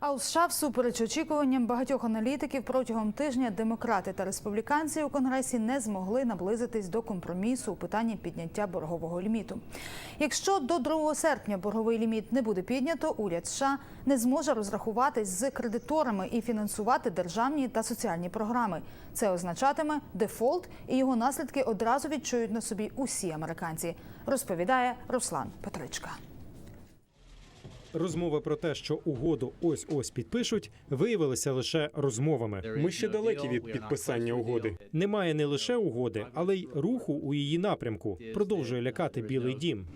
А у США, всупереч очікуванням багатьох аналітиків, протягом тижня демократи та республіканці у конгресі не змогли наблизитись до компромісу у питанні підняття боргового ліміту. Якщо до 2 серпня борговий ліміт не буде піднято, уряд США не зможе розрахуватись з кредиторами і фінансувати державні та соціальні програми. Це означатиме дефолт, і його наслідки одразу відчують на собі усі американці. Розповідає Руслан Петричка. Розмови про те, що угоду ось ось підпишуть, виявилися лише розмовами. Ми ще далекі від підписання угоди. Немає не лише угоди, але й руху у її напрямку. Продовжує лякати Білий Дім.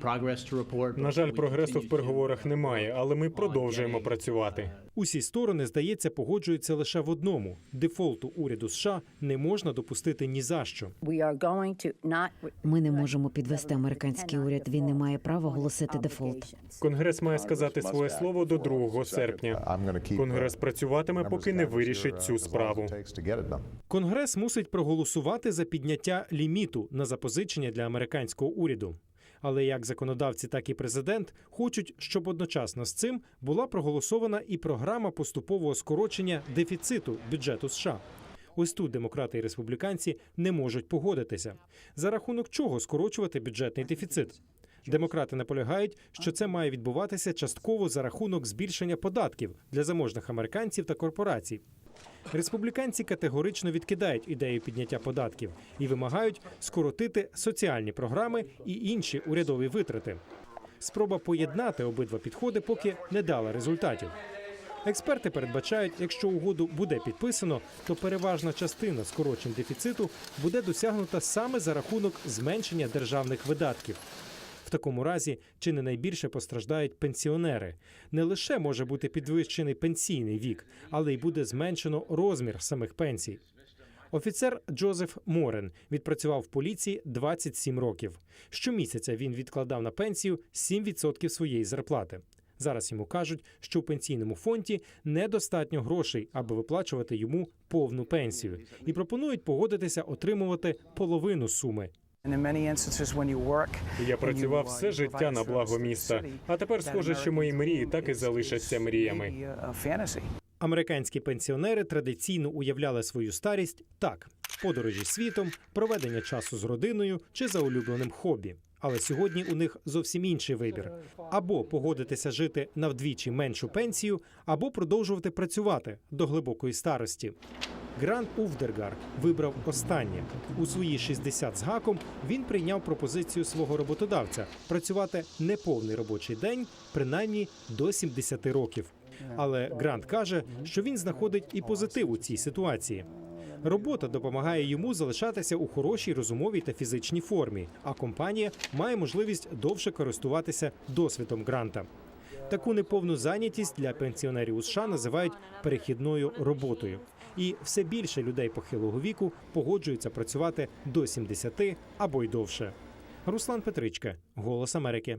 На жаль, прогресу в переговорах немає, але ми продовжуємо працювати. Усі сторони, здається, погоджуються лише в одному: дефолту уряду США не можна допустити ні за що. Ми не можемо підвести американський уряд. Він не має права оголосити дефолт. Конгрес має сказати своє слово до 2 серпня. Конгрес працюватиме, поки не вирішить цю справу. Конгрес мусить проголосувати за підняття ліміту на запозичення для американського уряду. Але як законодавці, так і президент хочуть, щоб одночасно з цим була проголосована і програма поступового скорочення дефіциту бюджету США. Ось тут демократи і республіканці не можуть погодитися. За рахунок чого скорочувати бюджетний дефіцит? Демократи наполягають, що це має відбуватися частково за рахунок збільшення податків для заможних американців та корпорацій. Республіканці категорично відкидають ідею підняття податків і вимагають скоротити соціальні програми і інші урядові витрати. Спроба поєднати обидва підходи поки не дала результатів. Експерти передбачають, якщо угоду буде підписано, то переважна частина скорочень дефіциту буде досягнута саме за рахунок зменшення державних видатків. В такому разі чи не найбільше постраждають пенсіонери. Не лише може бути підвищений пенсійний вік, але й буде зменшено розмір самих пенсій. Офіцер Джозеф Морен відпрацював в поліції 27 років. Щомісяця він відкладав на пенсію 7% своєї зарплати. Зараз йому кажуть, що у пенсійному фонді недостатньо грошей, аби виплачувати йому повну пенсію, і пропонують погодитися отримувати половину суми. Я працював все життя на благо міста. А тепер схоже, що мої мрії так і залишаться мріями. Американські пенсіонери традиційно уявляли свою старість так: подорожі світом, проведення часу з родиною чи за улюбленим хобі. Але сьогодні у них зовсім інший вибір: або погодитися жити на вдвічі меншу пенсію, або продовжувати працювати до глибокої старості. Грант Уфдергар вибрав останнє. У свої 60 з гаком він прийняв пропозицію свого роботодавця працювати неповний робочий день, принаймні до 70 років. Але Грант каже, що він знаходить і позитив у цій ситуації. Робота допомагає йому залишатися у хорошій розумовій та фізичній формі, а компанія має можливість довше користуватися досвідом гранта. Таку неповну зайнятість для пенсіонерів у США називають перехідною роботою. І все більше людей похилого віку погоджуються працювати до 70 або й довше. Руслан Петричка, Голос Америки.